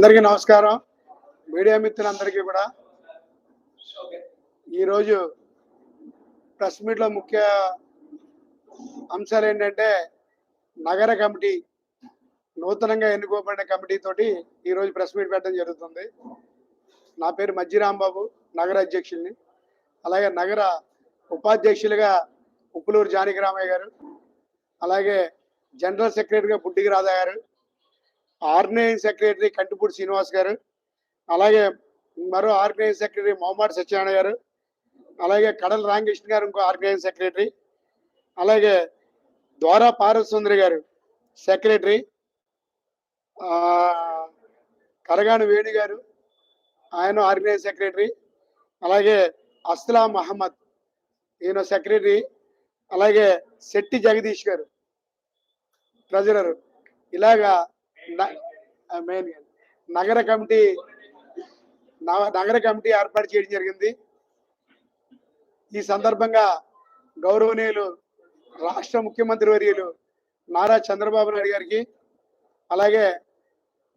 అందరికీ నమస్కారం. మీడియా మిత్రులందరికీ కూడా. ఈరోజు ప్రెస్ మీట్లో ముఖ్య అంశాలు ఏంటంటే నగర కమిటీ నూతనంగా ఎన్నుకోబడిన కమిటీ తోటి ఈరోజు ప్రెస్ మీట్ పెట్టడం జరుగుతుంది. నా పేరు మజ్జి రాంబాబు నగర అధ్యక్షుల్ని అలాగే నగర ఉపాధ్యక్షులుగా ఉప్పులూరు జానకి రామయ్య గారు. అలాగే జనరల్ సెక్రటరీగా బుడ్డికి రాధా గారు. ఆర్గనైజింగ్ సెక్రటరీ కంటిపూడి శ్రీనివాస్ గారు అలాగే మరో ఆర్గనైజింగ్ సెక్రటరీ మొహమ్మద్ సత్యనారాయణ గారు అలాగే కడల రామకృష్ణ గారు ఇంకో ఆర్గనైజింగ్ సెక్రటరీ అలాగే ద్వారా పారసుందరి గారు సెక్రటరీ కరగాను కరగాని వేణు గారు ఆయన ఆర్గనైజింగ్ సెక్రటరీ అలాగే అస్లా మహమ్మద్ ఈయన సెక్రటరీ అలాగే శెట్టి జగదీష్ గారు ట్రెజరర్ ఇలాగా మెయిన్ నగర కమిటీ నగర కమిటీ ఏర్పాటు చేయడం జరిగింది. ఈ సందర్భంగా గౌరవనీయులు రాష్ట్ర ముఖ్యమంత్రి వర్యులు నారా చంద్రబాబు నాయుడు గారికి అలాగే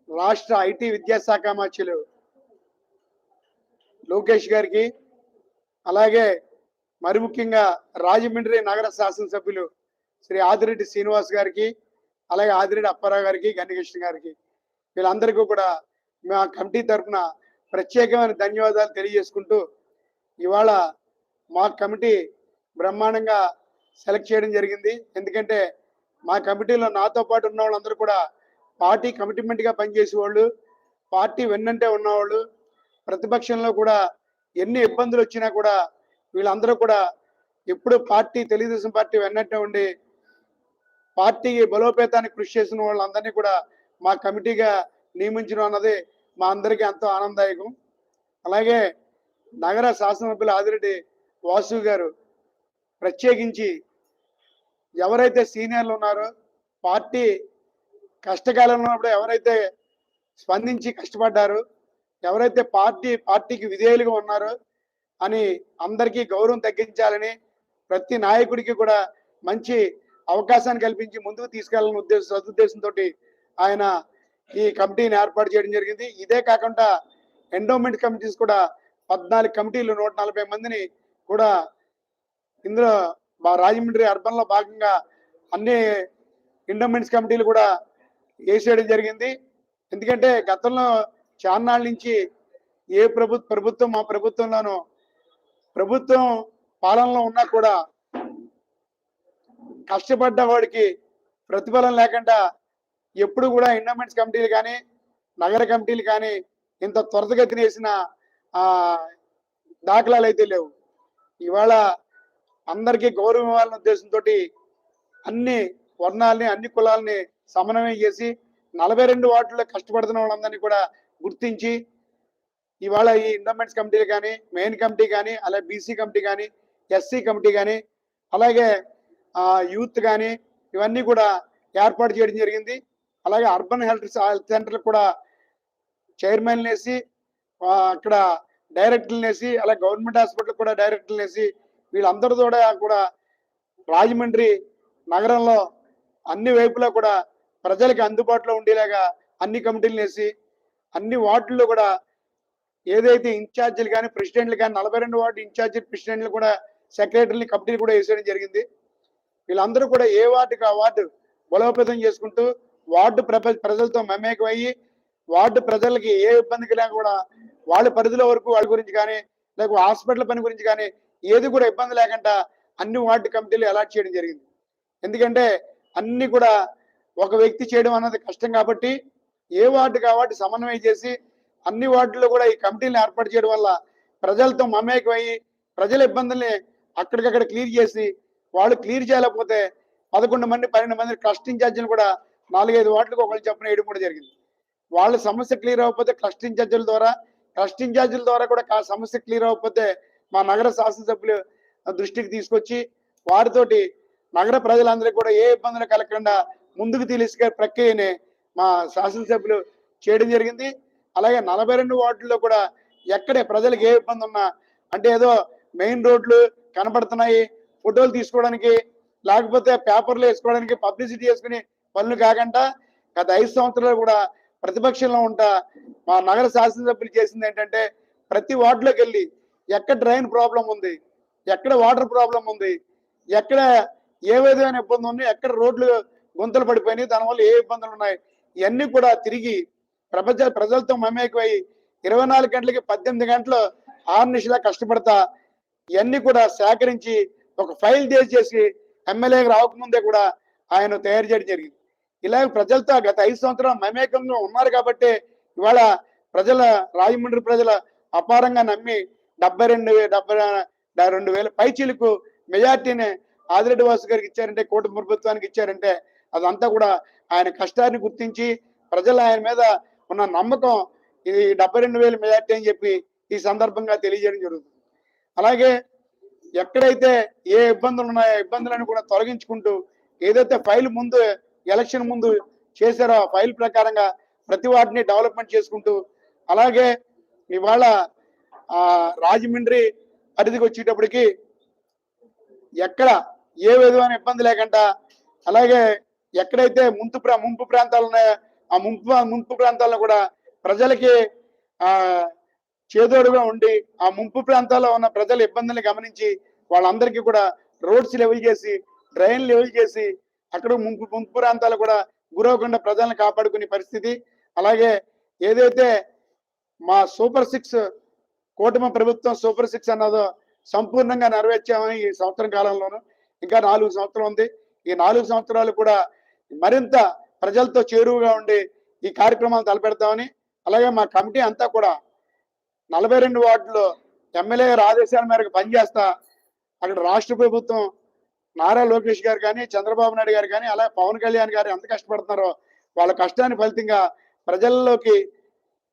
రాష్ట్ర ఐటీ విద్యాశాఖ మంత్రులు లోకేష్ గారికి అలాగే మరి ముఖ్యంగా రాజమండ్రి నగర శాసనసభ్యులు శ్రీ ఆదిరెడ్డి శ్రీనివాస్ గారికి అలాగే ఆదిరెడ్డి అప్పారావు గారికి గన్నికృష్ణ గారికి వీళ్ళందరికీ కూడా మా కమిటీ తరఫున ప్రత్యేకమైన ధన్యవాదాలు తెలియజేసుకుంటూ ఇవాళ మా కమిటీ బ్రహ్మాండంగా సెలెక్ట్ చేయడం జరిగింది. ఎందుకంటే మా కమిటీలో నాతో పాటు ఉన్న వాళ్ళందరూ కూడా పార్టీ కమిట్మెంట్గా పనిచేసే వాళ్ళు పార్టీ వెన్నంటే ఉన్నవాళ్ళు. ప్రతిపక్షంలో కూడా ఎన్ని ఇబ్బందులు వచ్చినా కూడా వీళ్ళందరూ కూడా ఎప్పుడు పార్టీ తెలుగుదేశం పార్టీ వెన్నట్టే ఉండి పార్టీ బలోపేతానికి కృషి చేసిన వాళ్ళందరినీ కూడా మా కమిటీగా నియమించడం అన్నది మా అందరికీ ఎంతో ఆనందదాయకం. అలాగే నగర శాసనసభ్యులు ఆదిరెడ్డి వాసు గారు ప్రత్యేకించి ఎవరైతే సీనియర్లు ఉన్నారో పార్టీ కష్టకాలంలో ఉన్నప్పుడు ఎవరైతే స్పందించి కష్టపడ్డారో ఎవరైతే పార్టీ పార్టీకి విధేయులుగా ఉన్నారో అని అందరికీ గౌరవం తగ్గించాలని ప్రతి నాయకుడికి కూడా మంచి అవకాశాన్ని కల్పించి ముందుకు తీసుకెళ్ళాలని ఉద్దేశ సదుద్దేశంతో ఆయన ఈ కమిటీని ఏర్పాటు చేయడం జరిగింది. ఇదే కాకుండా ఎండోమెంట్ కమిటీస్ కూడా పద్నాలుగు కమిటీలు నూట నలభై మందిని కూడా ఇందులో మా రాజమండ్రి అర్బన్లో భాగంగా అన్ని ఎండోమెంట్స్ కమిటీలు కూడా వేసేయడం జరిగింది. ఎందుకంటే గతంలో చాన్నాళ్ళ నుంచి ఏ ప్రభుత్వ ప్రభుత్వం మా ప్రభుత్వంలోనూ ప్రభుత్వం పాలనలో ఉన్నా కూడా కష్టపడ్డ వాడికి ప్రతిఫలం లేకుండా ఎప్పుడు కూడా ఎండోమెంట్స్ కమిటీలు కానీ నగర కమిటీలు కానీ ఇంత త్వరతగతిన వేసిన దాఖలాలు అయితే లేవు. ఇవాళ అందరికీ గౌరవం ఇవ్వాలనే ఉద్దేశంతో అన్ని వర్ణాలని అన్ని కులాలని సమన్వయం చేసి నలభై రెండు వార్డుల్లో కష్టపడుతున్న వాళ్ళందరినీ కూడా గుర్తించి ఇవాళ ఈ ఎండోమెంట్స్ కమిటీలు కానీ మెయిన్ కమిటీ కానీ అలాగే బీసీ కమిటీ కానీ ఎస్సీ కమిటీ కానీ అలాగే యూత్ కానీ ఇవన్నీ కూడా ఏర్పాటు చేయడం జరిగింది. అలాగే అర్బన్ హెల్త్ హెల్త్ సెంటర్ కూడా చైర్మన్ వేసి అక్కడ డైరెక్టర్లు వేసి అలాగే గవర్నమెంట్ హాస్పిటల్ కూడా డైరెక్టర్లు వేసి వీళ్ళందరూ కూడా కూడా రాజమండ్రి నగరంలో అన్ని వైపులా కూడా ప్రజలకు అందుబాటులో ఉండేలాగా అన్ని కమిటీలు వేసి అన్ని వార్డుల్లో కూడా ఏదైతే ఇన్ఛార్జీలు కానీ ప్రెసిడెంట్లు కానీ నలభై రెండు వార్డు ఇన్ఛార్జీ ప్రెసిడెంట్లు కూడా సెక్రటరీని కమిటీలు కూడా వేసేయడం జరిగింది. వీళ్ళందరూ కూడా ఏ వార్డుకి ఆ వార్డు బలోపేతం చేసుకుంటూ వార్డు ప్రజలతో మమేకమయ్యి వార్డు ప్రజలకి ఏ ఇబ్బందికి లేక కూడా వాళ్ళ పరిధిలో వరకు వాళ్ళ గురించి కానీ లేకపోతే హాస్పిటల్ పని గురించి కానీ ఏది కూడా ఇబ్బంది లేకుండా అన్ని వార్డు కమిటీలు అలాట్ చేయడం జరిగింది. ఎందుకంటే అన్ని కూడా ఒక వ్యక్తి చేయడం అన్నది కష్టం కాబట్టి ఏ వార్డు కాబట్టి సమన్వయం చేసి అన్ని వార్డుల్లో కూడా ఈ కమిటీలను ఏర్పాటు చేయడం వల్ల ప్రజలతో మమేకమయ్యి ప్రజల ఇబ్బందుల్ని అక్కడికక్కడ క్లియర్ చేసి వాళ్ళు క్లియర్ చేయలేకపోతే పదకొండు మంది పన్నెండు మంది ట్రస్ట్ ఇన్ఛార్జీలు కూడా నాలుగైదు వాటికి ఒకళ్ళు చెప్పిన వేయడం కూడా జరిగింది. వాళ్ళ సమస్య క్లియర్ అవ్వకపోతే ట్రస్ట్ ఇన్ఛార్జీల ద్వారా ట్రస్ట్ ఇన్ఛార్జీల ద్వారా కూడా కా- సమస్య క్లియర్ అవ్వకపోతే మా నగర శాసనసభ్యులు దృష్టికి తీసుకొచ్చి వారితోటి నగర ప్రజలందరికీ కూడా ఏ ఇబ్బందులు కలగకుండా ముందుకు తీసుకే ప్రక్రియని మా శాసనసభ్యులు చేయడం జరిగింది. అలాగే నలభై రెండు వార్డుల్లో కూడా ఎక్కడే ప్రజలకు ఏ ఇబ్బంది ఉన్నా అంటే ఏదో మెయిన్ రోడ్లు కనపడుతున్నాయి ఫోటోలు తీసుకోవడానికి లేకపోతే పేపర్లు వేసుకోవడానికి పబ్లిసిటీ చేసుకుని పనులు కాకుండా గత ఐదు సంవత్సరాలు కూడా ప్రతిపక్షంలో ఉంటా మా నగర శాసనసభ్యులు చేసింది ఏంటంటే ప్రతి వార్డులోకి వెళ్ళి ఎక్కడ డ్రైన్ ప్రాబ్లం ఉంది ఎక్కడ వాటర్ ప్రాబ్లం ఉంది ఎక్కడ ఏ విధమైన ఇబ్బంది ఉంది ఎక్కడ రోడ్లు గుంతలు పడిపోయినాయి దానివల్ల ఏ ఇబ్బందులు ఉన్నాయి ఇవన్నీ కూడా తిరిగి ప్రపంచ ప్రజలతో మమేకమై ఇరవై నాలుగు గంటలకి పద్దెనిమిది గంటలు ఆరు నిమిషాల కష్టపడతా ఇవన్నీ కూడా సేకరించి ఒక ఫైల్ చేసి ఎమ్మెల్యేకి రాకముందే కూడా ఆయన తయారు చేయడం జరిగింది. ఇలాగ ప్రజలతో గత ఐదు సంవత్సరాలు మమేకంగా ఉన్నారు కాబట్టి ఇవాళ ప్రజల రాజమండ్రి ప్రజల అపారంగా నమ్మి డెబ్బై రెండు వే- డెబ్బై రెండు వేల పైచీలకు మెజార్టీని ఆదిరెడ్డి వాసు గారికి ఇచ్చారంటే కూటమి ప్రభుత్వానికి ఇచ్చారంటే అదంతా కూడా ఆయన కష్టాన్ని గుర్తించి ప్రజలు ఆయన మీద ఉన్న నమ్మకం ఇది డెబ్బై రెండు వేల మెజార్టీ అని చెప్పి ఈ సందర్భంగా తెలియజేయడం జరుగుతుంది. అలాగే ఎక్కడైతే ఏ ఇబ్బందులు ఉన్నాయో ఇబ్బందులను కూడా తొలగించుకుంటూ ఏదైతే ఫైల్ ముందు ఎలక్షన్ ముందు చేశారో ఆ ఫైల్ ప్రకారంగా ప్రతి వాటిని డెవలప్మెంట్ చేసుకుంటూ అలాగే ఇవాళ రాజమండ్రి పరిధికి వచ్చేటప్పటికి ఎక్కడ ఏ విధమైన ఇబ్బంది లేకుండా అలాగే ఎక్కడైతే ముంపు ప్రా ముంపు ప్రాంతాలు ఉన్నాయో ఆ ముంపు ముంపు ప్రాంతాలను కూడా ప్రజలకి చేదోడుగా ఉండి ఆ ముంపు ప్రాంతాల్లో ఉన్న ప్రజల ఇబ్బందుల్ని గమనించి వాళ్ళందరికీ కూడా రోడ్స్ లెవెల్ చేసి డ్రైన్ లెవెల్ చేసి అక్కడ ముంపు ముంపు ప్రాంతాలు కూడా గురవకుండా ప్రజలను కాపాడుకునే పరిస్థితి. అలాగే ఏదైతే మా సూపర్ సిక్స్ కూటమి ప్రభుత్వం సూపర్ సిక్స్ అన్నదో సంపూర్ణంగా నెరవేర్చామని ఈ సంవత్సరం కాలంలోనూ ఇంకా నాలుగు సంవత్సరం ఉంది. ఈ నాలుగు సంవత్సరాలు కూడా మరింత ప్రజలతో చేరువుగా ఉండి ఈ కార్యక్రమాలు తలపెడతామని అలాగే మా కమిటీ అంతా కూడా నలభై రెండు వార్డులో ఎమ్మెల్యే గారి ఆదేశాల మేరకు పనిచేస్తా అక్కడ రాష్ట్ర ప్రభుత్వం నారా లోకేష్ గారు కానీ చంద్రబాబు నాయుడు గారు కానీ అలాగే పవన్ కళ్యాణ్ గారు ఎంత కష్టపడుతున్నారో వాళ్ళ కష్టాన్ని ఫలితంగా ప్రజల్లోకి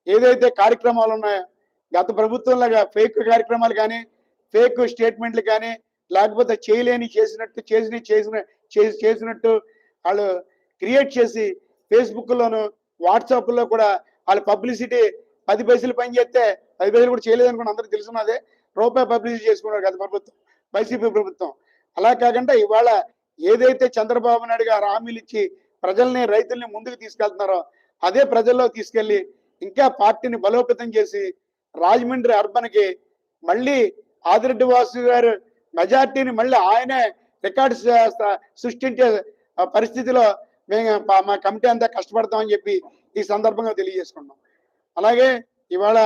ఏదైతే కార్యక్రమాలు ఉన్నాయో గత ప్రభుత్వంలాగా ఫేక్ కార్యక్రమాలు కానీ ఫేక్ స్టేట్మెంట్లు కానీ లేకపోతే చేయలేని చేసినట్టు చేసిన చేసిన చేసి చేసినట్టు వాళ్ళు క్రియేట్ చేసి ఫేస్బుక్లోను వాట్సాప్లో కూడా వాళ్ళ పబ్లిసిటీ పది పైసలు పని చేస్తే పది పైసలు కూడా చేయలేదు అనుకోండి అందరికి తెలుసున్నదే రూపాయి పబ్లిసిటీ చేసుకున్నారు గత ప్రభుత్వం వైసీపీ ప్రభుత్వం. అలా కాకుండా ఇవాళ ఏదైతే చంద్రబాబు నాయుడు గారు హామీలు ఇచ్చి ప్రజల్ని రైతుల్ని ముందుకు తీసుకెళ్తున్నారో అదే ప్రజల్లో తీసుకెళ్ళి ఇంకా పార్టీని బలోపేతం చేసి రాజమండ్రి అర్బన్కి మళ్ళీ ఆదిరెడ్డి వాసు గారు మెజార్టీని మళ్ళీ ఆయనే రికార్డు సృష్టించే పరిస్థితిలో మేము మా కమిటీ అంతా కష్టపడతామని చెప్పి ఈ సందర్భంగా తెలియజేసుకున్నాం అలాగే ఇవాళ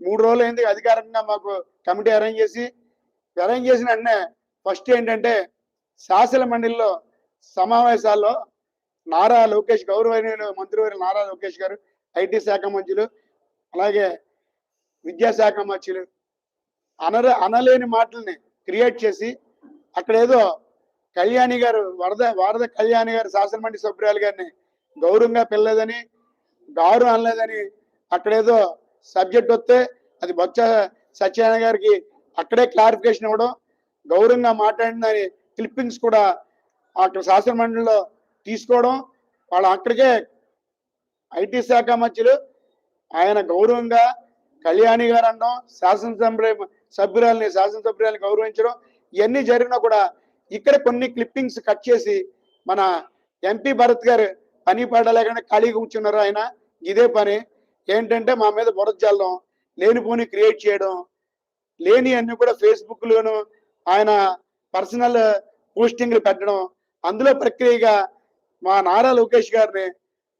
మూడు రోజులు అయింది అధికారికంగా మాకు కమిటీ అరేంజ్ చేసి అరేంజ్ చేసిన అన్నే ఫస్ట్ ఏంటంటే శాసన మండలిలో సమావేశాల్లో నారా లోకేష్ గౌరవనీయులు మంత్రివారి నారా లోకేష్ గారు ఐటీ శాఖ మంత్రులు అలాగే విద్యాశాఖ మంత్రులు అనర అనలేని మాటల్ని క్రియేట్ చేసి అక్కడ ఏదో కళ్యాణి గారు వరద వరద కళ్యాణి గారు శాసనమండలి సభ్యురాలు గారిని గౌరవంగా పిల్లలేదని గారు అనలేదని అక్కడేదో సబ్జెక్ట్ వస్తే అది బొత్స సత్యనారాయణ గారికి అక్కడే క్లారిఫికేషన్ ఇవ్వడం గౌరవంగా మాట్లాడిందని క్లిప్పింగ్స్ కూడా అక్కడ శాసన మండలిలో తీసుకోవడం వాళ్ళు అక్కడికే ఐటీ శాఖ మధ్యలు ఆయన గౌరవంగా కళ్యాణి గారు అనడం శాసనసభ సభ్యురాలని శాసనసభ్యురాలని గౌరవించడం ఇవన్నీ జరిగినా కూడా ఇక్కడ కొన్ని క్లిప్పింగ్స్ కట్ చేసి మన ఎంపీ భరత్ గారు పని పడలేకుండా ఖాళీగా కూర్చున్నారు ఆయన. ఇదే పని. ఏంటంటే మా మీద బురద చల్లడం లేనిపోని క్రియేట్ చేయడం లేని అన్ని కూడా ఫేస్బుక్ లోను ఆయన పర్సనల్ పోస్టింగ్లు పెట్టడం అందులో ప్రక్రియగా మా నారా లోకేష్ గారిని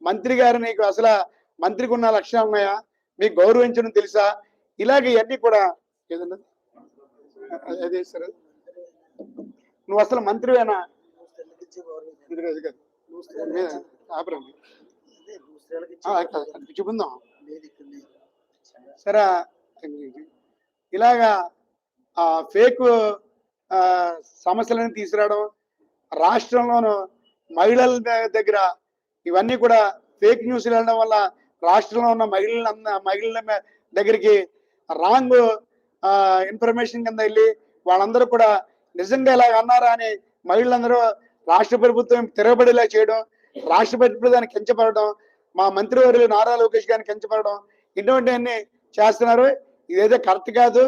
మంత్రి గారు నీకు అసలు మంత్రికి ఉన్న లక్షణాలు ఉన్నాయా? మీకు గౌరవించడం తెలుసా? ఇలాగ ఇవన్నీ కూడా ఏదన్నా? అదే సార్. నువ్వు అసలు మంత్రివేనా? చూపిందాం సరే ఇలాగా ఆ ఫేక్ సమస్యలను తీసుకురావడం రాష్ట్రంలోను మహిళల దగ్గర ఇవన్నీ కూడా ఫేక్ న్యూస్ వెళ్ళడం వల్ల రాష్ట్రంలో ఉన్న మహిళల మహిళల దగ్గరికి రాంగ్ ఇన్ఫర్మేషన్ కింద వెళ్ళి వాళ్ళందరూ కూడా నిజంగా ఇలాగ అన్నారా అని మహిళలందరూ రాష్ట్ర ప్రభుత్వం తిరగబడేలా చేయడం రాష్ట్ర ప్రభుత్వాన్ని కించపడడం మా మంత్రివర్యులు నారా లోకేష్ గారిని కించపడడం ఇటువంటివన్నీ చేస్తున్నారు. ఇదైతే కరెక్ట్ కాదు.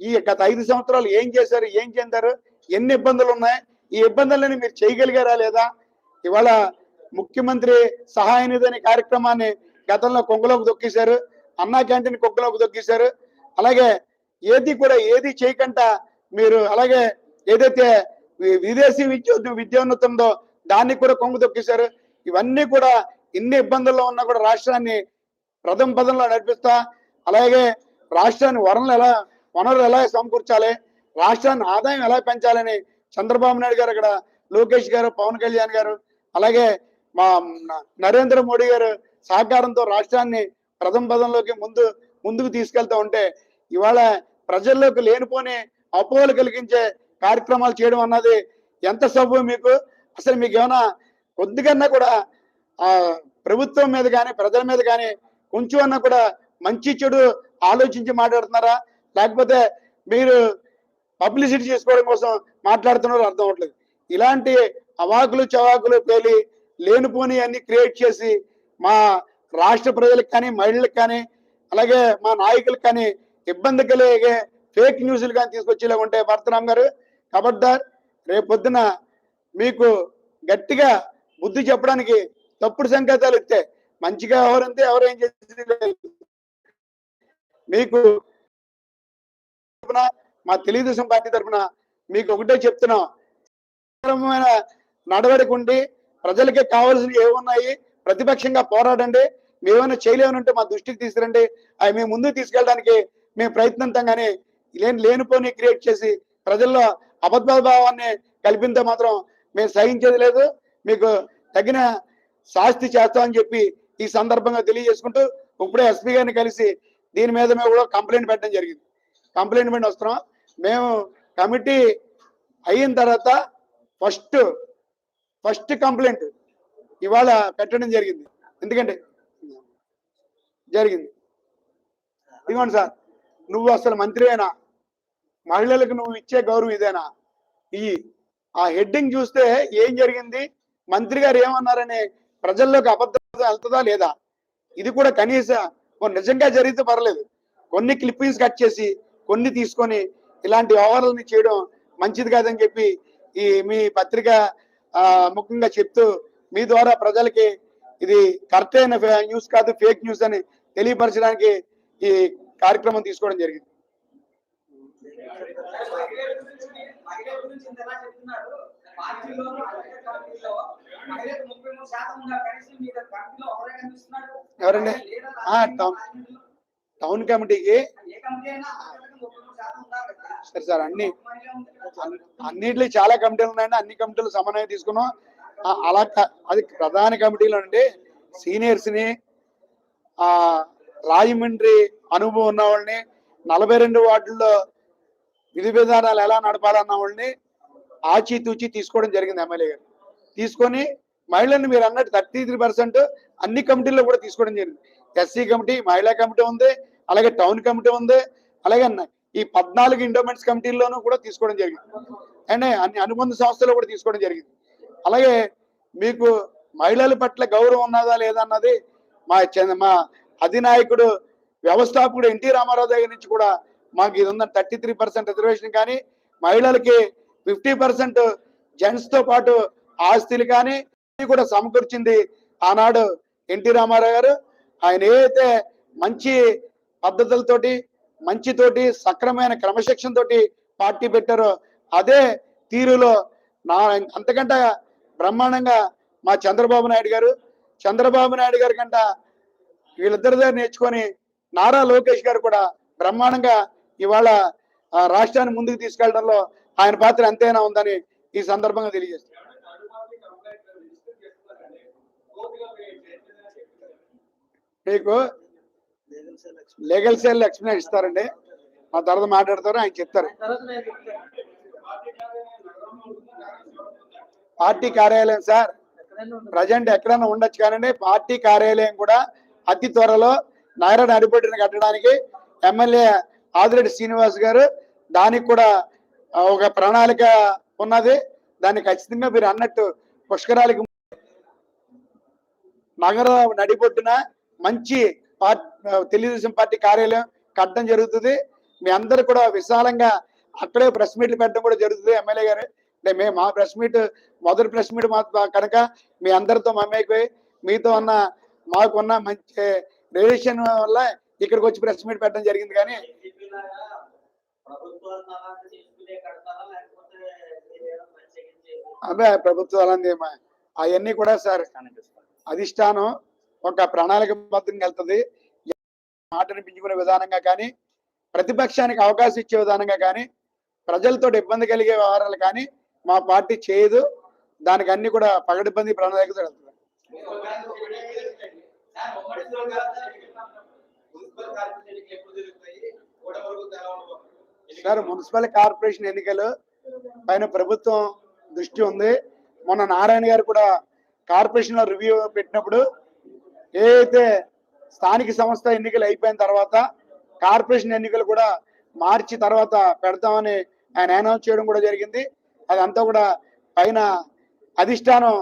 ఈ గత ఐదు సంవత్సరాలు ఏం చేశారు ఏం చెందారు ఎన్ని ఇబ్బందులు ఉన్నాయి ఈ ఇబ్బందులని మీరు చేయగలిగారా లేదా? ఇవాళ ముఖ్యమంత్రి సహాయ నిధి అనే కార్యక్రమాన్ని గతంలో కొంగలోకి దొక్కేశారు అన్నా క్యాంటీన్ కుక్కలోకి దొక్కేశారు. అలాగే ఏది కూడా ఏది చేయకుండా మీరు అలాగే ఏదైతే విదేశీ విద్య విద్యోన్నతందో దాన్ని కూడా కొంగు దొక్కేశారు. ఇవన్నీ కూడా ఇన్ని ఇబ్బందుల్లో ఉన్నా కూడా రాష్ట్రాన్ని ప్రథమ పదంలో నడిపిస్తా. అలాగే రాష్ట్రాన్ని వనరులు ఎలా వనరులు ఎలా సమకూర్చాలి రాష్ట్రాన్ని ఆదాయం ఎలా పెంచాలని చంద్రబాబు నాయుడు గారు ఇక్కడ లోకేష్ గారు పవన్ కళ్యాణ్ గారు అలాగే మా నరేంద్ర మోడీ గారు సహకారంతో రాష్ట్రాన్ని ప్రథమ పదంలోకి ముందు ముందుకు తీసుకెళ్తూ ఉంటే ఇవాళ ప్రజల్లోకి లేనిపోని అపోహలు కలిగించే కార్యక్రమాలు చేయడం అన్నది ఎంత సబ్బు మీకు? అసలు మీకు ఏమైనా కొద్దిగన్నా కూడా ఆ ప్రభుత్వం మీద కానీ ప్రజల మీద కానీ కొంచెం అన్నా కూడా మంచి చెడు ఆలోచించి మాట్లాడుతున్నారా? లేకపోతే మీరు పబ్లిసిటీ చేసుకోవడం కోసం మాట్లాడుతున్నారో అర్థం అవట్లేదు ఇలాంటి అవాకులు చవాకులు పేలి లేనిపోని అన్ని క్రియేట్ చేసి మా రాష్ట్ర ప్రజలకు కానీ మహిళలకు కానీ అలాగే మా నాయకులకు కానీ ఇబ్బంది కలిగే ఫేక్ న్యూస్లు కానీ తీసుకొచ్చేలా ఉంటే భరతరామ్ గారు కబడ్దార్ రేపు మీకు గట్టిగా బుద్ధి చెప్పడానికి తప్పుడు సంకేతాలు ఇస్తే మంచిగా ఎవరంతే ఎవరు ఏం చేసి మీకు తరపున, మా తెలుగుదేశం పార్టీ తరఫున మీకు ఒకటే చెప్తున్నాం. సక్రమమైన ఉండి ప్రజలకి కావాల్సినవి ఏమున్నాయి ప్రతిపక్షంగా పోరాడండి. మేమైనా చేయలేమనంటే మా దృష్టికి తీసుకురండి. అవి మేము ముందుకు తీసుకెళ్ళడానికి మేము ప్రయత్నిస్తాం కానీ లేని లేనిపోని క్రియేట్ చేసి ప్రజల్లో అబద్ధ భావాన్ని కల్పించే మాత్రం మేము సహించేది లేదు. మీకు తగిన శాస్తి చేస్తామని చెప్పి ఈ సందర్భంగా తెలియజేసుకుంటూ ఇప్పుడే ఎస్పీ గారిని కలిసి దీని మీద మేము కూడా కంప్లైంట్ పెట్టడం జరిగింది. కంప్లైంట్ పెట్టి వస్తున్నాం. మేము కమిటీ అయిన తర్వాత ఫస్ట్ ఫస్ట్ కంప్లైంట్ ఇవాళ పెట్టడం జరిగింది. ఎందుకంటే జరిగింది. ఇదిగోండి సార్ నువ్వు అసలు మంత్రివేనా మహిళలకు నువ్వు ఇచ్చే గౌరవం ఇదేనా? ఈ ఆ హెడ్డింగ్ చూస్తే ఏం జరిగింది? మంత్రి గారు ఏమన్నారని ప్రజల్లోకి అబద్ధం వెళ్తుందా లేదా? ఇది కూడా కనీస నిజంగా జరిగితే పర్లేదు. కొన్ని క్లిప్పింగ్స్ కట్ చేసి కొన్ని తీసుకొని ఇలాంటి వ్యవహారాలని చేయడం మంచిది కాదని చెప్పి ఈ మీ పత్రిక ముఖ్యంగా చెప్తూ మీ ద్వారా ప్రజలకి ఇది కరెక్ట్ అయిన న్యూస్ కాదు ఫేక్ న్యూస్ అని తెలియపరచడానికి ఈ కార్యక్రమం తీసుకోవడం జరిగింది. అధికార కమిటీలో మహిళలకు 33 శాతం ఉన్నారు. కనీసం మీ కమిటీలో ఒకరే కనిపిస్తున్నాడు. ఎవరండి? టౌన్ కమిటీకి ఏ కమిటీ అయినా మహిళలకు 33 శాతం ఉన్నారు కదా. సరే సార్ అన్ని అన్నిట్లో చాలా కమిటీలు ఉన్నాయండి అన్ని కమిటీలు సమన్వయం తీసుకున్నాం అలా అది ప్రధాన కమిటీలో నుండి సీనియర్స్ని ఆ రాజమండ్రి అనుభవం ఉన్న వాళ్ళని నలభై రెండు వార్డుల్లో విధి విధానాలు ఎలా నడపాలన్న వాళ్ళని ఆచితూచి తీసుకోవడం జరిగింది ఎమ్మెల్యే గారు. తీసుకొని మహిళలను మీరు అన్నట్టు థర్టీ త్రీ పర్సెంట్ అన్ని కమిటీల్లో కూడా తీసుకోవడం జరిగింది. ఎస్సీ కమిటీ మహిళా కమిటీ ఉంది అలాగే టౌన్ కమిటీ ఉంది అలాగే ఈ పద్నాలుగు ఇండోమెంట్స్ కమిటీల్లోనూ కూడా తీసుకోవడం జరిగింది. అండ్ అన్ని అనుబంధ సంస్థలు కూడా తీసుకోవడం జరిగింది. అలాగే మీకు మహిళల పట్ల గౌరవం ఉన్నదా లేదా అన్నది మా మా అధినాయకుడు వ్యవస్థాపకుడు ఎన్టీ రామారావు దగ్గర నుంచి కూడా మాకు ఇది ఉందని థర్టీ త్రీ పర్సెంట్ రిజర్వేషన్ కానీ మహిళలకి ఫిఫ్టీ పర్సెంట్ జెంట్స్తో పాటు ఆస్తులు కానీ కూడా సమకూర్చింది ఆనాడు ఎన్టీ రామారావు గారు. ఆయన ఏదైతే మంచి పద్ధతులతోటి మంచితోటి సక్రమైన క్రమశిక్షణ తోటి పార్టీ పెట్టారో అదే తీరులో నా అంతకంటే బ్రహ్మాండంగా మా చంద్రబాబు నాయుడు గారు చంద్రబాబు నాయుడు గారి కంట వీళ్ళిద్దరి దగ్గర నేర్చుకొని నారా లోకేష్ గారు కూడా బ్రహ్మాండంగా ఇవాళ రాష్ట్రాన్ని ముందుకు తీసుకెళ్ళడంలో ఆయన పాత్ర ఎంతైనా ఉందని ఈ సందర్భంగా తెలియజేస్తుంది మీకు లీగల్ సెల్ ఎక్స్ప్లెయిన్ ఇస్తారండి. మా తర్వాత మాట్లాడతారు ఆయన చెప్తారు. పార్టీ కార్యాలయం సార్ ప్రజెంట్ ఎక్కడైనా ఉండొచ్చు కానీ పార్టీ కార్యాలయం కూడా అతి త్వరలో నారాయణ అడిపొట్టిన కట్టడానికి ఎమ్మెల్యే ఆదిరెడ్డి శ్రీనివాస్ గారు దానికి కూడా ఒక ప్రణాళిక ఉన్నది. దాన్ని ఖచ్చితంగా మీరు అన్నట్టు పుష్కరాలకి నగర నడిబొడ్డున మంచి తెలుగుదేశం పార్టీ కార్యాలయం కట్టడం జరుగుతుంది. మీ అందరు కూడా విశాలంగా అక్కడే ప్రెస్ మీట్లు పెట్టడం కూడా జరుగుతుంది ఎమ్మెల్యే గారు. అంటే మేము మా ప్రెస్ మీట్ మొదటి ప్రెస్ మీట్ మా కనుక మీ అందరితో మమ్మేకి మీతో ఉన్న మాకున్న మంచి రిలేషన్ వల్ల ఇక్కడికి వచ్చి ప్రెస్ మీట్ పెట్టడం జరిగింది కానీ అదే ప్రభుత్వాలంది అవన్నీ కూడా సార్ అధిష్టానం ఒక ప్రణాళిక బద్ధంగా వెళ్తుంది. మాట వినిపించుకునే విధానంగా కానీ ప్రతిపక్షానికి అవకాశం ఇచ్చే విధానంగా కానీ ప్రజలతో ఇబ్బంది కలిగే వ్యవహారాలు కానీ మా పార్టీ చేయదు. దానికి అన్ని కూడా పగడిబంది ప్రణాళిక కార్పొరేషన్ ఎప్పుడు జరుగుతాయి కూడా వరకు తెలవడం సార్ మున్సిపల్ కార్పొరేషన్ ఎన్నికలు పైన ప్రభుత్వం దృష్టి ఉంది. మొన్న నారాయణ గారు కూడా కార్పొరేషన్లో రివ్యూ పెట్టినప్పుడు ఏదైతే స్థానిక సంస్థ ఎన్నికలు అయిపోయిన తర్వాత కార్పొరేషన్ ఎన్నికలు కూడా మార్చి తర్వాత పెడతామని ఆయన అనౌన్స్ చేయడం కూడా జరిగింది. అదంతా కూడా పైన అధిష్టానం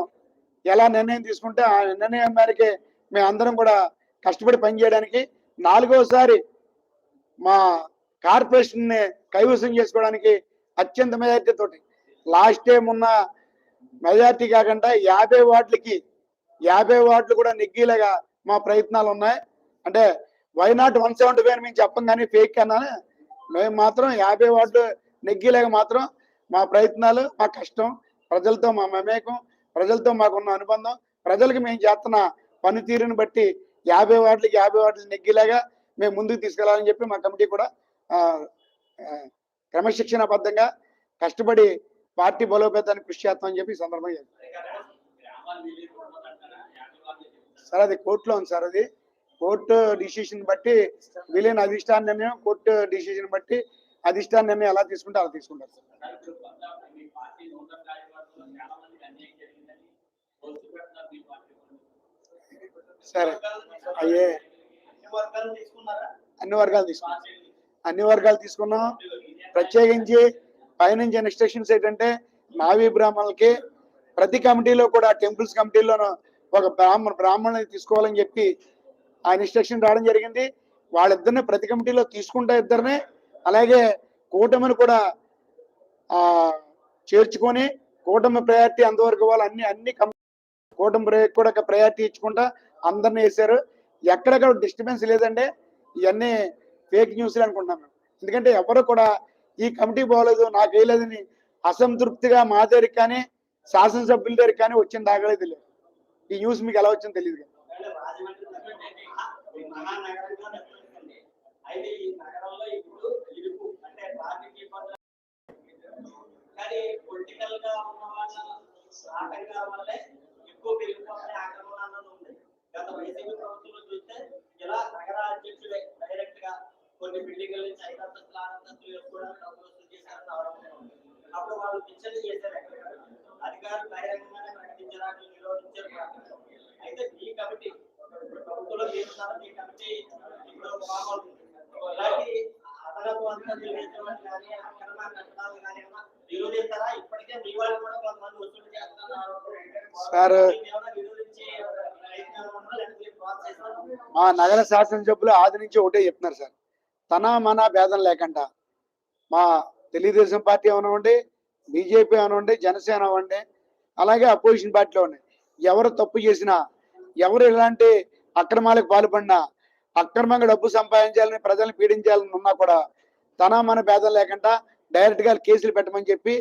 ఎలా నిర్ణయం తీసుకుంటే ఆ నిర్ణయం మేరకే మేమందరం కూడా కష్టపడి పనిచేయడానికి నాలుగోసారి మా కార్పొరేషన్ని కైవసం చేసుకోవడానికి అత్యంత మెజార్టీ తోటి. లాస్ట్ టైం ఉన్న మెజార్టీ కాకుండా యాభై వార్డులకి యాభై వార్డులు కూడా నెగ్గిలాగా మా ప్రయత్నాలు ఉన్నాయి. అంటే why not one seventy five మేము చెప్పం కానీ ఫేక్ అన్నా మేము మాత్రం యాభై వార్డులు నెగ్గిలాగా మాత్రం మా ప్రయత్నాలు మా కష్టం ప్రజలతో మా మమేకం ప్రజలతో మాకున్న అనుబంధం ప్రజలకు మేము చేస్తున్న పనితీరుని బట్టి యాభై వార్డులకి యాభై వార్డులు నెగ్గిలాగా మేము ముందుకు తీసుకెళ్ళాలని చెప్పి మా కమిటీ కూడా క్రమశిక్షణబద్ధంగా కష్టపడి పార్టీ బలోపేతానికి కృషి చేస్తామని చెప్పి సందర్భంగా సార్ అది కోర్టులో ఉంది సార్ అది. కోర్టు డిసిషన్ బట్టి విలీన అధిష్టాన నిర్ణయం కోర్టు డిసిషన్ బట్టి అధిష్టాన నిర్ణయం ఎలా తీసుకుంటే అలా తీసుకుంటారు సార్. సరే. అయ్యే. వర్గాలు తీసుకున్నారా అన్ని వర్గాలు తీసుకున్నారు? అన్ని వర్గాలు తీసుకున్నాం. ప్రత్యేకించి పైనుంచి ఇన్స్ట్రక్షన్స్ ఏంటంటే నావీ బ్రాహ్మణులకి ప్రతి కమిటీలో కూడా టెంపుల్స్ కమిటీలోనూ ఒక బ్రాహ్మణ బ్రాహ్మణుని తీసుకోవాలని చెప్పి ఆ ఇన్స్ట్రక్షన్ రావడం జరిగింది. వాళ్ళిద్దరిని ప్రతి కమిటీలో తీసుకుంటా ఇద్దరిని అలాగే కూటమిని కూడా ఆ చేర్చుకొని కూటమి ప్రయారిటీ అంతవరకు వాళ్ళు అన్ని అన్ని కూటమి కూడా ప్రయారిటీ ఇచ్చుకుంటా అందరిని వేశారు. ఎక్కడెక్కడ డిస్టర్బెన్స్ లేదంటే ఇవన్నీ ఫేక్ న్యూస్లు అనుకుంటున్నాం మేము. ఎందుకంటే ఎవరు కూడా ఈ కమిటీ బాగోలేదు నాకు వేయలేదని అసంతృప్తిగా మా దగ్గరికి కానీ శాసనసభ్యుల దగ్గరికి కానీ వచ్చిన దాఖలేదు తెలియదు. ఈ న్యూస్ మీకు ఎలా వచ్చిందో తెలియదు కానీ. గత వైసీపీ ప్రభుత్వంలో చూస్తే ఇలా నగర అధ్యక్షుడే డైరెక్ట్గా కొన్ని బిల్డింగ్ల నుంచి ఐదు అంతస్తులు ఆరు అంతస్తులు వేసుకోవడానికి డబ్బులు వసూలు చేశారని ఆరోపణ ఉంది. అప్పుడు వాళ్ళు పిచ్చలు చేశారు ఎక్కడ అధికారులు బహిరంగంగానే ప్రకటించడానికి నిరోధించారు కూడా. అయితే ఈ కమిటీ ప్రభుత్వంలో చేస్తున్నారు ఈ కమిటీ ఇప్పుడు మామూలు ఇలాంటి అదనపు అంతస్తులు వేసేవాళ్ళు కానీ అక్రమ కట్టడాలు కానీ నిరోధిస్తారా? ఇప్పటికే మీ వాళ్ళు కూడా కొంతమంది వసూలు చేస్తున్నారు. నిరోధించే మా నగర శాసనసభ్యులు ఆది నుంచి ఒకటే చెప్తున్నారు సార్. తన మన భేదం లేకుండా మా తెలుగుదేశం పార్టీ అవనివ్వండి బీజేపీ అవనివ్వండి జనసేన అవ్వండి అలాగే అపోజిషన్ పార్టీలో ఉన్నాయి ఎవరు తప్పు చేసినా ఎవరు ఇలాంటి అక్రమాలకు పాల్పడినా అక్రమంగా డబ్బు సంపాదించాలని ప్రజలను పీడించాలని ఉన్నా కూడా తన మన భేదం లేకుండా డైరెక్ట్గా కేసులు పెట్టమని చెప్పి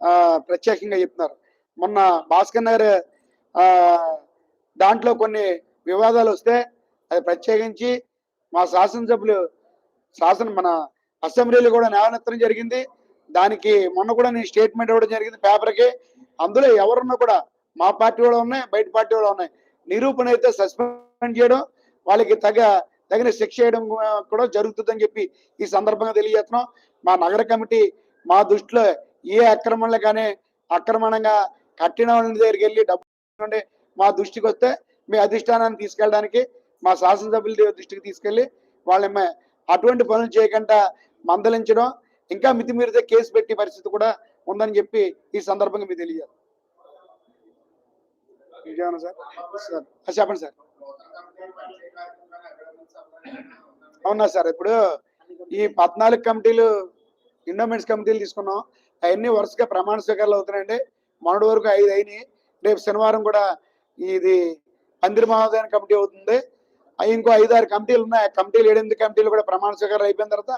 ప్రత్యక్షంగా ప్రత్యేకంగా చెప్తున్నారు. మొన్న భాస్కర్ నగర్ దాంట్లో కొన్ని వివాదాలు వస్తే అది ప్రత్యేకించి మా శాసనసభ్యులు శాసన మన అసెంబ్లీలో కూడా నేవనెత్తడం జరిగింది. దానికి మొన్న కూడా నేను స్టేట్మెంట్ ఇవ్వడం జరిగింది పేపర్కి. అందులో ఎవరున్నా కూడా మా పార్టీ కూడా ఉన్నాయి బయట పార్టీ కూడా ఉన్నాయి. నిరూపణ అయితే సస్పెండ్ చేయడం వాళ్ళకి తగ తగిన శిక్ష చేయడం కూడా జరుగుతుందని చెప్పి ఈ సందర్భంగా తెలియజేస్తున్నాం. మా నగర కమిటీ మా దృష్టిలో ఏ అక్రమణలు కానీ అక్రమణంగా కట్టిన వాళ్ళ దగ్గరికి వెళ్ళి డబ్బు నుండి మా దృష్టికి వస్తే మీ అధిష్టానాన్ని తీసుకెళ్ళడానికి మా శాసనసభ్యుల దృష్టికి తీసుకెళ్ళి వాళ్ళ అటువంటి పనులు చేయకుండా మందలించడం ఇంకా మితిమీరితే కేసు పెట్టే పరిస్థితి కూడా ఉందని చెప్పి ఈ సందర్భంగా మీకు తెలియదు సార్? చెప్పండి సార్. అవునా సార్ ఇప్పుడు ఈ పద్నాలుగు కమిటీలు ఇండోమెంట్స్ కమిటీలు తీసుకున్నాం. అవన్నీ వరుసగా ప్రమాణ స్వీకారాలు అవుతున్నాయండి. మొన్నటి వరకు ఐదు అయినాయి. రేపు శనివారం కూడా ఇది పందిరి మహోదయం కమిటీ అవుతుంది. ఇంకో ఐదారు కమిటీలు ఉన్నాయి. ఆ కమిటీలు ఏడెనిమిది కమిటీలు కూడా ప్రమాణ స్వీకారం అయిపోయిన తర్వాత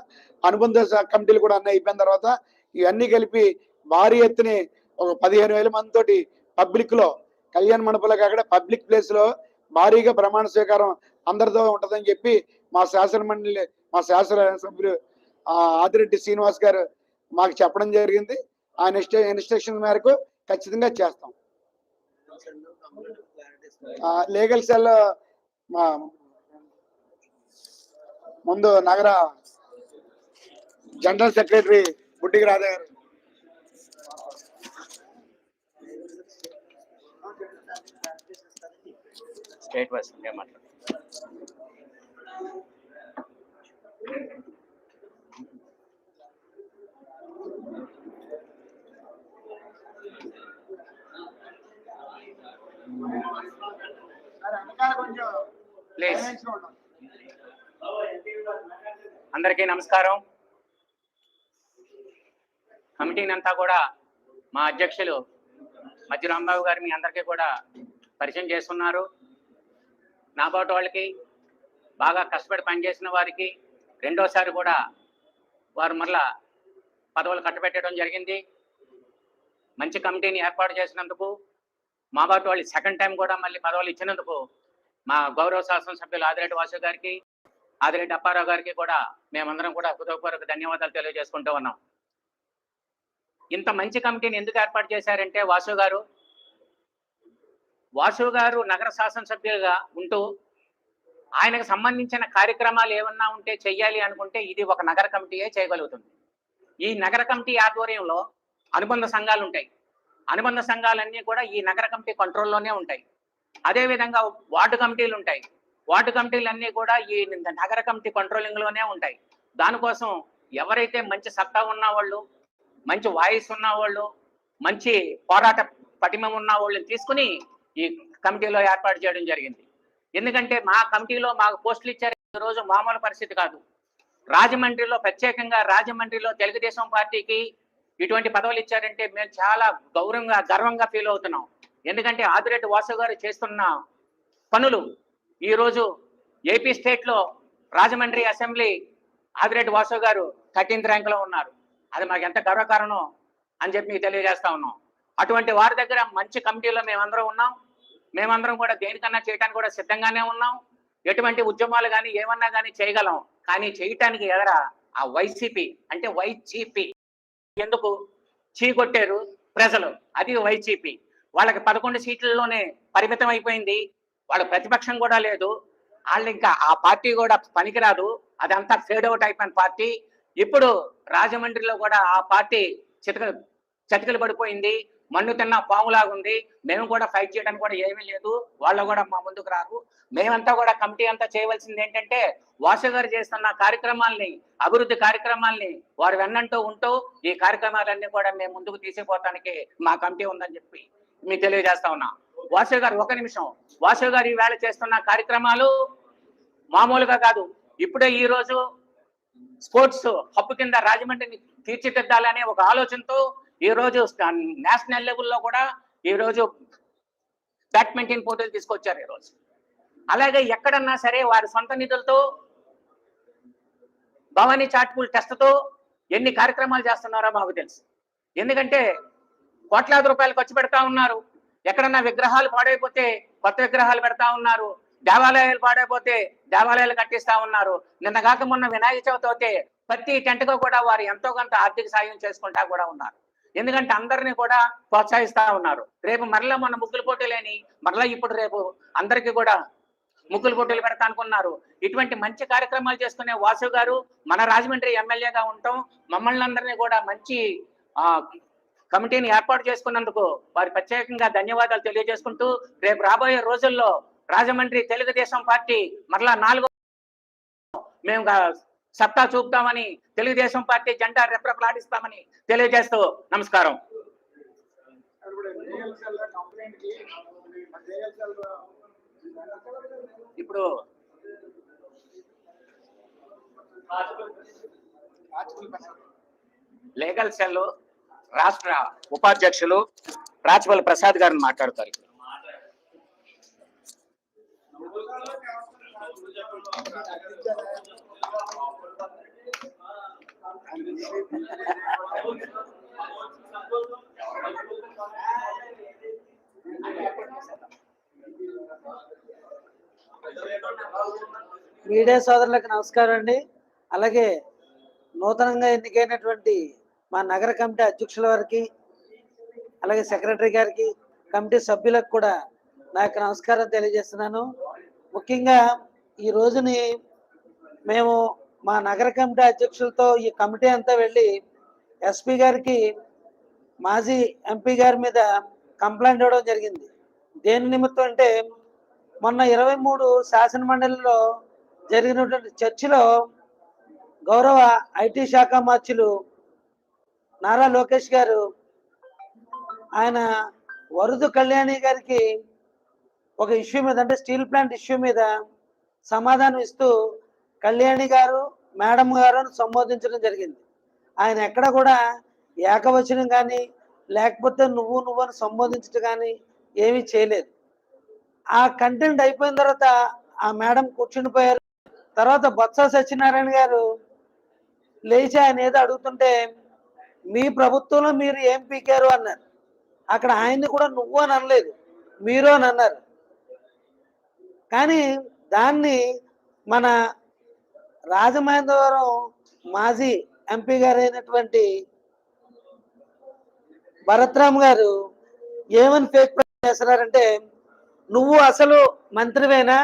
అనుబంధ కమిటీలు కూడా అన్నీ అయిపోయిన తర్వాత ఇవన్నీ కలిపి భారీ ఎత్తున ఒక పదిహేను వేల మంది తోటి పబ్లిక్లో కళ్యాణ మండపంలో కాకుండా పబ్లిక్ ప్లేస్లో భారీగా ప్రమాణ స్వీకారం అందరితో ఉంటదని చెప్పి మా శాసన మండలి మా శాసన సభ్యులు ఆదిరెడ్డి శ్రీనివాస్ గారు మాకు చెప్పడం జరిగింది. ఆయన ఇన్స్ట్రక్షన్ మేరకు ఖచ్చితంగా చేస్తాం. లీగల్ సెల్ మా ముందు నగర జనరల్ సెక్రటరీ బుడ్డికి రాధా గారు. State vice please. అందరికీ నమస్కారం. కమిటీని అంతా కూడా మా అధ్యక్షులు మధ్య రాంబాబు గారు మీ అందరికీ కూడా పరిచయం చేస్తున్నారు. నాబాటు వాళ్ళకి బాగా కష్టపడి పనిచేసిన వారికి రెండోసారి కూడా వారు మరలా పదవులు కట్టబెట్టడం జరిగింది. మంచి కమిటీని ఏర్పాటు చేసినందుకు మా బాటు వాళ్ళు సెకండ్ టైం కూడా మళ్ళీ పదవులు ఇచ్చినందుకు మా గౌరవ శాసనసభ్యులు ఆదిరెడ్డి వాసు గారికి ఆదిరెడ్డి అప్పారావు గారికి కూడా మేమందరం కూడా హృదయపూర్వక ధన్యవాదాలు తెలియజేసుకుంటూ ఉన్నాం. ఇంత మంచి కమిటీని ఎందుకు ఏర్పాటు చేశారంటే వాసు గారు వాసు గారు నగర శాసనసభ్యులుగా ఉంటూ ఆయనకు సంబంధించిన కార్యక్రమాలు ఏమన్నా ఉంటే చెయ్యాలి అనుకుంటే ఇది ఒక నగర కమిటీయే చేయగలుగుతుంది. ఈ నగర కమిటీ ఆధ్వర్యంలో అనుబంధ సంఘాలు ఉంటాయి. అనుబంధ సంఘాలన్నీ కూడా ఈ నగర కమిటీ కంట్రోల్లోనే ఉంటాయి. అదేవిధంగా వార్డు కమిటీలు ఉంటాయి. వార్డు కమిటీలు అన్నీ కూడా ఈ నగర కమిటీ కంట్రోలింగ్లోనే ఉంటాయి. దానికోసం ఎవరైతే మంచి సత్తా ఉన్న వాళ్ళు మంచి వాయిస్ ఉన్న వాళ్ళు మంచి పోరాట పటిమం ఉన్న వాళ్ళని తీసుకుని ఈ కమిటీలో ఏర్పాటు చేయడం జరిగింది. ఎందుకంటే మా కమిటీలో మాకు పోస్టులు ఇచ్చారు ఈ రోజు మామూలు పరిస్థితి కాదు. రాజమండ్రిలో ప్రత్యేకంగా రాజమండ్రిలో తెలుగుదేశం పార్టీకి ఇటువంటి పదవులు ఇచ్చారంటే మేము చాలా గౌరవంగా గర్వంగా ఫీల్ అవుతున్నాం. ఎందుకంటే ఆదిరెడ్డి వాసు గారు చేస్తున్న పనులు ఈరోజు ఏపీ స్టేట్లో రాజమండ్రి అసెంబ్లీ ఆదిరెడ్డి వాసు గారు థర్టీన్త్ ర్యాంక్లో ఉన్నారు. అది మాకు ఎంత గర్వకారణం అని చెప్పి మీకు తెలియజేస్తా ఉన్నాం. అటువంటి వారి దగ్గర మంచి కమిటీలో మేమందరం ఉన్నాం. మేమందరం కూడా దేనికన్నా చేయడానికి కూడా సిద్ధంగానే ఉన్నాం. ఎటువంటి ఉద్యమాలు కానీ ఏమన్నా కానీ చేయగలం. కానీ చేయటానికి ఎదర ఆ వైసీపీ అంటే వైసీపీ ఎందుకు? చీ కొట్టారు ప్రజలు. అది వైసీపీ వాళ్ళకి పదకొండు సీట్లలోనే పరిమితం అయిపోయింది. వాళ్ళ ప్రతిపక్షం కూడా లేదు. వాళ్ళు ఇంకా ఆ పార్టీ కూడా పనికిరాదు. అదంతా ఫేడ్ అవుట్ అయిపోయిన పార్టీ. ఇప్పుడు రాజమండ్రిలో కూడా ఆ పార్టీ చితక చతికలు పడిపోయింది. మన్ను తిన్న పాములాగుంది మేము కూడా ఫైట్ చేయడానికి కూడా ఏమీ లేదు. వాళ్ళు కూడా మా ముందుకు రారు. మేమంతా కూడా కమిటీ అంతా చేయవలసింది ఏంటంటే వాసు గారు చేస్తున్న కార్యక్రమాల్ని అభివృద్ధి కార్యక్రమాల్ని వారు వెన్నంటూ ఉంటూ ఈ కార్యక్రమాలన్నీ కూడా మేము ముందుకు తీసిపోవటానికి మా కమిటీ ఉందని చెప్పి మీకు తెలియజేస్తా ఉన్నా. వాసే గారు ఒక నిమిషం. వాసు గారు ఈవేళ చేస్తున్న కార్యక్రమాలు మామూలుగా కాదు. ఇప్పుడే ఈ రోజు స్పోర్ట్స్ హబ్ కింద రాజమండ్రిని తీర్చిదిద్దాలనే ఒక ఆలోచనతో ఈ రోజు నేషనల్ లెవెల్లో కూడా ఈ రోజు బ్యాడ్మింటన్ పోటీలు తీసుకొచ్చారు ఈ రోజు. అలాగే ఎక్కడన్నా సరే వారి సొంత నిధులతో భవానీ చాట్పూల్ టెస్ట్తో ఎన్ని కార్యక్రమాలు చేస్తున్నారో మాకు తెలుసు. ఎందుకంటే కోట్లాది రూపాయలు ఖర్చు పెడతా ఉన్నారు. ఎక్కడన్నా విగ్రహాలు పాడైపోతే కొత్త విగ్రహాలు పెడతా ఉన్నారు దేవాలయాలు పాడైపోతే దేవాలయాలు కట్టిస్తా ఉన్నారు. నిన్న కాక మొన్న వినాయక చవితి అయితే ప్రతి టెంట్గా కూడా వారు ఎంతో కొంత ఆర్థిక సాయం చేసుకుంటా కూడా ఉన్నారు. ఎందుకంటే అందరినీ కూడా ప్రోత్సహిస్తా ఉన్నారు. రేపు మరలా మొన్న ముగ్గులు పోటీలేని మరలా ఇప్పుడు రేపు అందరికీ కూడా ముగ్గులు పోటీలు పెడతా అనుకున్నారు. ఇటువంటి మంచి కార్యక్రమాలు చేసుకునే వాసు గారు మన రాజమండ్రి ఎమ్మెల్యేగా ఉండటం మమ్మల్ని అందరినీ కూడా మంచి ఆ కమిటీని ఏర్పాటు చేసుకున్నందుకు వారి ప్రత్యేకంగా ధన్యవాదాలు తెలియజేసుకుంటూ రేపు రాబోయే రోజుల్లో రాజమండ్రి తెలుగుదేశం పార్టీ మరలా నాలుగో మేము సత్తా చూపుతామని తెలుగుదేశం పార్టీ జెండా రెప్రపలాడిస్తామని తెలియజేస్తూ నమస్కారం. ఇప్పుడు లీగల్ సెల్ రాష్ట్ర ఉపాధ్యక్షులు రాజ్పాల్ ప్రసాద్ గారిని మాట్లాడతారు మీడియా సోదరులకు నమస్కారం అండి. అలాగే నూతనంగా ఎన్నికైనటువంటి మా నగర కమిటీ అధ్యక్షుల వారికి అలాగే సెక్రటరీ గారికి కమిటీ సభ్యులకు కూడా నా యొక్క నమస్కారం తెలియజేస్తున్నాను. ముఖ్యంగా ఈ రోజుని మేము మా నగర కమిటీ అధ్యక్షులతో ఈ కమిటీ అంతా వెళ్ళి ఎస్పీ గారికి మాజీ ఎంపీ గారి మీద కంప్లైంట్ ఇవ్వడం జరిగింది. దేని నిమిత్తం అంటే మొన్న ఇరవై మూడు శాసన మండలిలో జరిగినటువంటి చర్చలో గౌరవ ఐటీ శాఖ మార్చులు నారా లోకేష్ గారు ఆయన వరుదు కళ్యాణి గారికి ఒక ఇష్యూ మీద అంటే స్టీల్ ప్లాంట్ ఇష్యూ మీద సమాధానం ఇస్తూ కళ్యాణి గారు మేడం గారు అని సంబోధించడం జరిగింది. ఆయన ఎక్కడ కూడా ఏకవచనం కానీ లేకపోతే నువ్వు నువ్వు అని సంబోధించడం కానీ ఏమీ చేయలేదు. ఆ కంటెంట్ అయిపోయిన తర్వాత ఆ మేడం కూర్చుని పోయారు. తర్వాత బొత్స సత్యనారాయణ గారు లేచి ఆయన ఏదో అడుగుతుంటే మీ ప్రభుత్వంలో మీరు ఏం పీకారు అన్నారు. అక్కడ ఆయన్ని కూడా నువ్వు అని అనలేదు మీరు అని అన్నారు. కానీ దాన్ని మన రాజమహేంద్రవరం మాజీ ఎంపీ గారు అయినటువంటి భరత్రామ్ గారు ఏమని ఫేక్ చేస్తున్నారంటే నువ్వు అసలు మంత్రివేనా?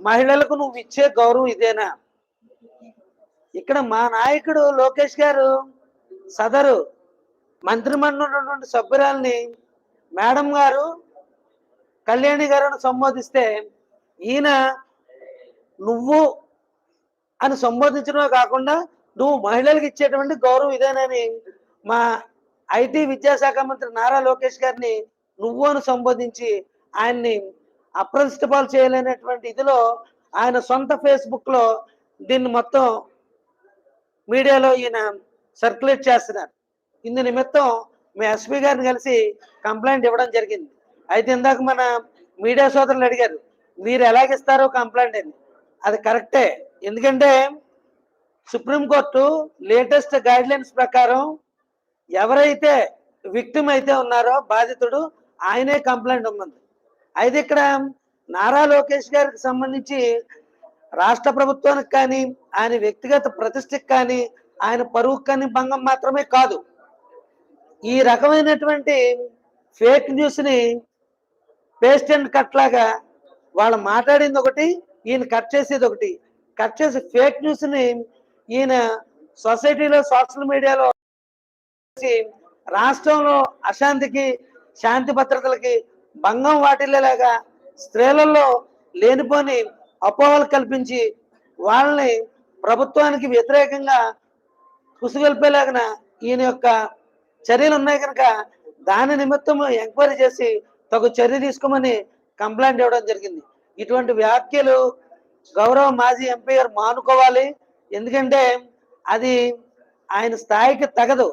మహిళలకు నువ్వు ఇచ్చే గౌరవం ఇదేనా? ఇక్కడ మా నాయకుడు లోకేష్ గారు సదరు మంత్రిమండలి సభ్యురాల్ని మేడం గారు కళ్యాణి గారు సంబోధిస్తే ఈయన నువ్వు అని సంబోధించడమే కాకుండా నువ్వు మహిళలకు ఇచ్చేటువంటి గౌరవం ఇదేనని మా ఐటీ విద్యాశాఖ మంత్రి నారా లోకేష్ గారిని నువ్వు అని సంబోధించి ఆయన్ని అప్రతిష్టపాలు చేయలేనటువంటి ఇదిలో ఆయన సొంత ఫేస్బుక్లో దీన్ని మొత్తం మీడియాలో ఈయన సర్క్యులేట్ చేస్తున్నారు. ఇందు నిమిత్తం మీ ఎస్పీ గారిని కలిసి కంప్లైంట్ ఇవ్వడం జరిగింది. అయితే ఇందాక మన మీడియా సోదరులు అడిగారు మీరు ఎలాగిస్తారో కంప్లైంట్ అని అది కరెక్టే. ఎందుకంటే సుప్రీంకోర్టు లేటెస్ట్ గైడ్ లైన్స్ ప్రకారం ఎవరైతే విక్టిమ్ అయితే ఉన్నారో బాధితుడు ఆయనే కంప్లైంట్ ఉన్నది. అయితే ఇక్కడ నారా లోకేష్ గారికి సంబంధించి రాష్ట్ర ప్రభుత్వానికి కానీ ఆయన వ్యక్తిగత ప్రతిష్టకి కానీ ఆయన పరువుకి కానీ భంగం మాత్రమే కాదు. ఈ రకమైనటువంటి ఫేక్ న్యూస్ని పేస్ట్ అండ్ కట్ లాగా వాళ్ళు మాట్లాడింది ఒకటి ఈయన కట్ చేసేది ఒకటి. కట్ చేసి ఫేక్ న్యూస్ని ఈయన సొసైటీలో సోషల్ మీడియాలో రాష్ట్రంలో అశాంతికి శాంతి భద్రతలకి భంగం వాటిల్లేలాగా స్త్రీలలో లేనిపోని అపోహలు కల్పించి వాళ్ళని ప్రభుత్వానికి వ్యతిరేకంగా కుసిగొల్పేలాగిన ఈయన యొక్క చర్యలు ఉన్నాయి కనుక దాని నిమిత్తం ఎంక్వైరీ చేసి తగు చర్య తీసుకోమని కంప్లైంట్ ఇవ్వడం జరిగింది. ఇటువంటి వ్యాఖ్యలు గౌరవ మాజీ ఎంపీ గారు మానుకోవాలి. ఎందుకంటే అది ఆయన స్థాయికి తగదు.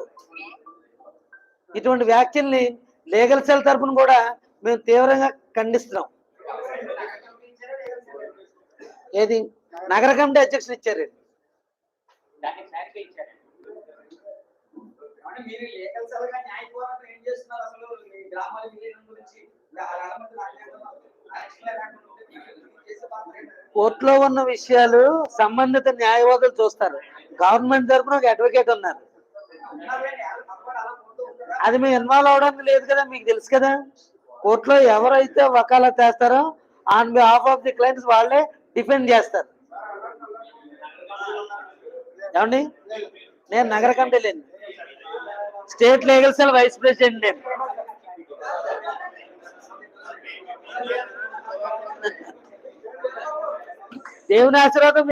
ఇటువంటి వ్యాఖ్యల్ని లీగల్ సెల్ తరపున కూడా మేము తీవ్రంగా ఖండిస్తున్నాం. ఏది? నగర కమిటీ అధ్యక్షులు ఇచ్చారు. అంటే మీరు లీగల్ సెల్గా న్యాయ పోరాటం ఏం చేస్తున్నారు అసలు? ఈ గ్రామాల విలీనం గురించి? కోర్టులో ఉన్న విషయాలు సంబంధిత న్యాయవాదులు చూస్తారు. గవర్నమెంట్ తరపున ఒక అడ్వకేట్ ఉన్నారు. అది మేము ఇన్వాల్వ్ అవడానికి లేదు కదా మీకు తెలుసు కదా? కోర్టులో ఎవరైతే వకాలత్ చేస్తారో on behalf of the clients వాళ్ళే డిఫెండ్ చేస్తారు. ఏమండి? నేను నగర కమిటీ లేను state legal cell vice president నేను. దేవుని ఆశీర్వాదం